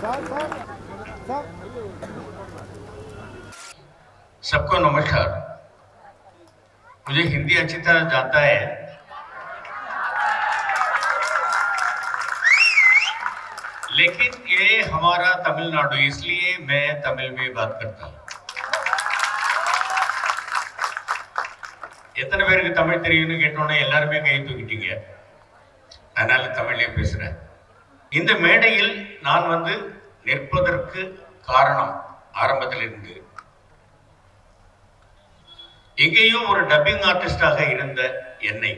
Sir sir sir सबको नमस्कार मुझे हिंदी अच्छी तरह जाता है लेकिन ये हमारा तमिलनाडु इसलिए मैं तमिल में बात करता हूं எத்தனை பேருக்கு தமிழ் தெரியும்னு கேட்டோன்னே எல்லாருமே கை தூக்கிட்டீங்க அதனால தமிழ்லயே பேசுறேன் இந்த மேடையில் நான் வந்து நிற்பதற்கு காரணம் ஆரம்பத்திலிருந்து. எங்கேயோ ஒரு டப்பிங் ஆர்டிஸ்டாக இருந்த என்னை.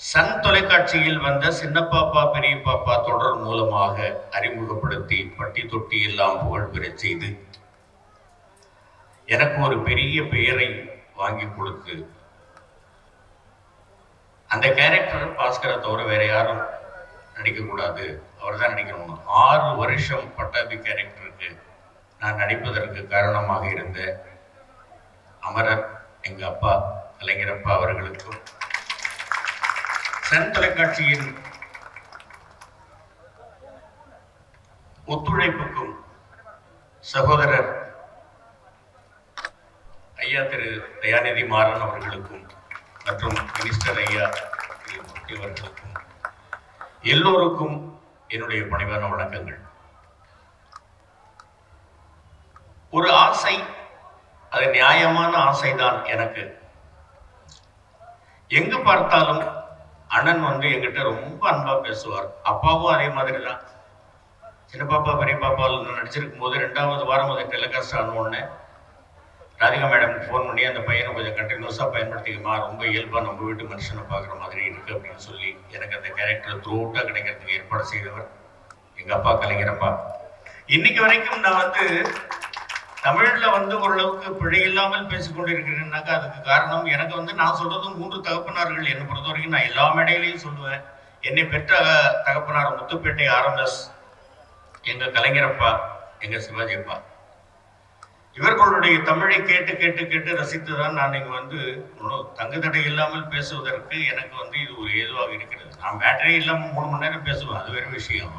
சன் தொலைக்காட்சியில் வந்த சின்ன பாப்பா பெரிய பாப்பா தொடர் மூலமாக அறிமுகப்படுத்தி பட்டி தொட்டி எல்லாம் புகழ் பெறச் செய்து எனக்கு ஒரு பெரிய பெயரை வாங்கி கொடுத்து அந்த கேரக்டர் பாஸ்கரை தவிர வேற யாரும் நடிக்கக்கூடாது. அவர் தான் நடிக்கணும் ஆறு வருஷம் பட்டாபி கேரக்டருக்கு நான் நடிப்பதற்கு காரணமாக இருந்த அமரர் எங்க அப்பா கலைஞரப்பா அவர்களுக்கும் சன் தொலைக்காட்சியின் ஒத்துழைப்புக்கும் சகோதரர் ஐயா திரு தயாநிதி மாறன் அவர்களுக்கும் மற்றும் மினிஸ்டர் ஐயா திரு அவர்களுக்கும் எல்லோருக்கும் என்னுடைய பணிவான வணக்கங்கள். ஒரு ஆசை அது நியாயமான ஆசைதான் எனக்கு. எங்க பார்த்தாலும் அண்ணன் வந்து எங்கிட்ட ரொம்ப அன்பா பேசுவார். அப்பாவும் அதே மாதிரி தான் சின்ன பாப்பா பெரிய பாப்பாவில் நடிச்சிருக்கும் போது ரெண்டாவது வாரம் அது டெலிகாஸ்ட் ஆன உடனே ராதிகா மேடம் ஃபோன் பண்ணி அந்த பையனை கொஞ்சம் கண்டினியூஸாக பயன்படுத்திக்கமா ரொம்ப இயல்பாக நம்ம வீட்டு மனுஷனை பார்க்குற மாதிரி இருக்கு அப்படின்னு சொல்லி எனக்கு அந்த கேரக்டர் த்ரூ அவுட்டாக கிடைக்கிறதுக்கு ஏற்பாடு செய்தவர் எங்கள் அப்பா கலைஞரப்பா. இன்னைக்கு வரைக்கும் நான் வந்து தமிழில் வந்து ஓரளவுக்கு பிழை இல்லாமல் பேசிக்கொண்டிருக்கிறேன்னாக்கா அதுக்கு காரணம் எனக்கு வந்து நான் சொல்றது மூன்று தகப்பனார்கள். என்னை பொறுத்த வரைக்கும் நான் எல்லா மேடையிலையும் சொல்லுவேன். என்னை பெற்ற தகப்பனார் முத்துப்பேட்டை ஆர்எம்எஸ் எங்கள் கலைஞரப்பா எங்கள் சிவாஜி அப்பா. இவர்களுடைய தமிழை கேட்டு கேட்டு கேட்டு ரசித்து தான் நான் இங்க வந்து தங்கு தடை இல்லாமல் பேசுவதற்கு எனக்கு வந்து இது ஒரு ஏதுவாக இருக்கிறது. நான் பேட்டரி இல்லாமல் மூணு மணி நேரம் பேசுவேன் அது வேறு விஷயம்.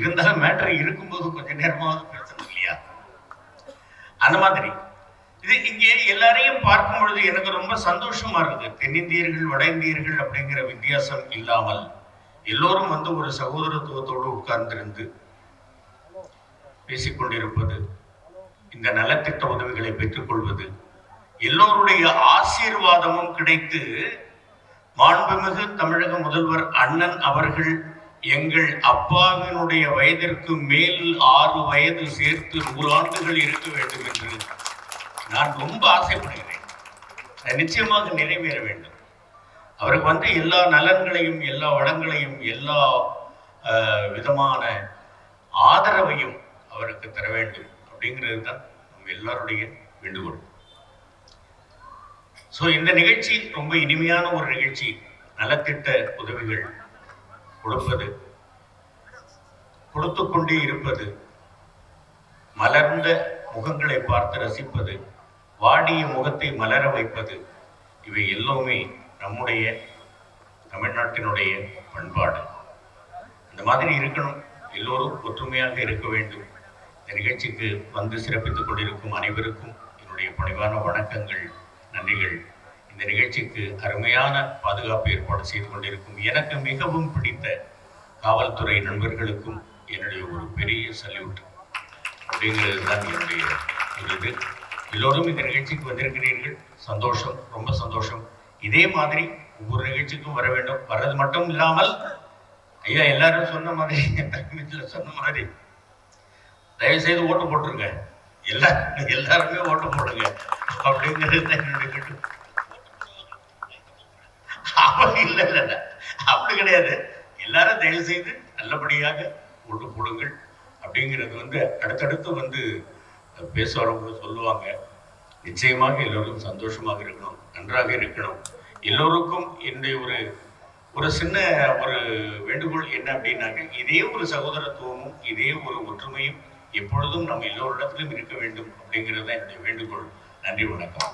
இருந்தாலும் மேட்டர் இருக்கும்போது கொஞ்ச நேரமாவது பேசணும் இல்லையா? அந்த மாதிரி. இது இங்கே எல்லாரையும் பார்க்கும் பொழுது எனக்கு ரொம்ப சந்தோஷமா இருக்கு தென்னிந்தியர்கள் வட இந்தியர்கள் அப்படிங்கிற வித்தியாசம் இல்லாமல் எல்லோரும் வந்து ஒரு சகோதரத்துவத்தோடு உட்கார்ந்திருந்து பேசிக்கொண்டிருப்பது. இந்த நலத்திட்ட உதவிகளை பெற்றுக்கொள்வது. எல்லோருடைய ஆசீர்வாதமும் கிடைத்து மாண்புமிகு தமிழக முதல்வர் அண்ணன் அவர்கள் எங்கள் அப்பாவினுடைய வயதிற்கு மேல் ஆறு வயது சேர்த்து நூறாண்டுகள் இருக்க வேண்டும் என்று நான் ரொம்ப ஆசைப்படுகிறேன். நிச்சயமாக நிறைவேற வேண்டும். அவருக்கு வந்து எல்லா நலன்களையும் எல்லா வளங்களையும் எல்லா விதமான ஆதரவையும் அவருக்கு தர வேண்டும். அப்படிங்கிறது தான் நம்ம எல்லாருடைய வேண்டுகோள். ஸோ இந்த நிகழ்ச்சி ரொம்ப இனிமையான ஒரு நிகழ்ச்சி. நலத்திட்ட உதவிகள் கொடுப்பது கொடுத்து கொண்டே இருப்பது மலர்ந்த முகங்களை பார்த்து ரசிப்பது வாடிய முகத்தை மலர வைப்பது இவை எல்லாமே நம்முடைய தமிழ்நாட்டினுடைய பண்பாடு. அந்த மாதிரி இருக்கணும். எல்லோரும் ஒற்றுமையாக இருக்க வேண்டும். இந்த நிகழ்ச்சிக்கு வந்து சிறப்பித்துக் கொண்டிருக்கும் அனைவருக்கும் என்னுடைய பணிவான வணக்கங்கள் நன்றிகள். இந்த நிகழ்ச்சிக்கு அருமையான பாதுகாப்பு ஏற்பாடு செய்து கொண்டிருக்கும் எனக்கு மிகவும் பிடித்த காவல்துறை நண்பர்களுக்கும் என்னுடைய ஒரு பெரிய சல்யூட் அப்படிங்கிறது தான் என்னுடைய ஒரு இது. எல்லோரும் இந்த நிகழ்ச்சிக்கு வந்திருக்கிறீர்கள். சந்தோஷம் ரொம்ப சந்தோஷம். இதே மாதிரி ஒவ்வொரு நிகழ்ச்சிக்கும் வர வேண்டும். வர்றது மட்டும் இல்லாமல் ஐயா எல்லாரும் சொன்ன மாதிரி தலைமையில் சொன்ன மாதிரி தயவு செய்து ஓட்டு போட்டுருங்க. எல்லா எல்லாருமே ஓட்டு போடுங்க. அப்படிங்கிறது தான் என்னுடைய கேட்டு அப்படி இல்லை இல்லை இல்லை. அப்படி கிடையாது. எல்லாரும் தயவு செய்து நல்லபடியாக ஓட்டு போடுங்கள். அப்படிங்கிறது வந்து அடுத்தடுத்து வந்து பேசுறவங்க சொல்லுவாங்க. நிச்சயமாக எல்லோரும் சந்தோஷமாக இருக்கணும். நன்றாக இருக்கணும். எல்லோருக்கும் என்னுடைய ஒரு ஒரு சின்ன ஒரு வேண்டுகோள் என்ன அப்படின்னாக்க இதே ஒரு சகோதரத்துவமும் இதே ஒரு ஒற்றுமையும் எப்பொழுதும் நம்ம எல்லோரிடத்திலும் இருக்க வேண்டும் அப்படிங்கிறது தான் என்னுடைய வேண்டுகோள். நன்றி வணக்கம்.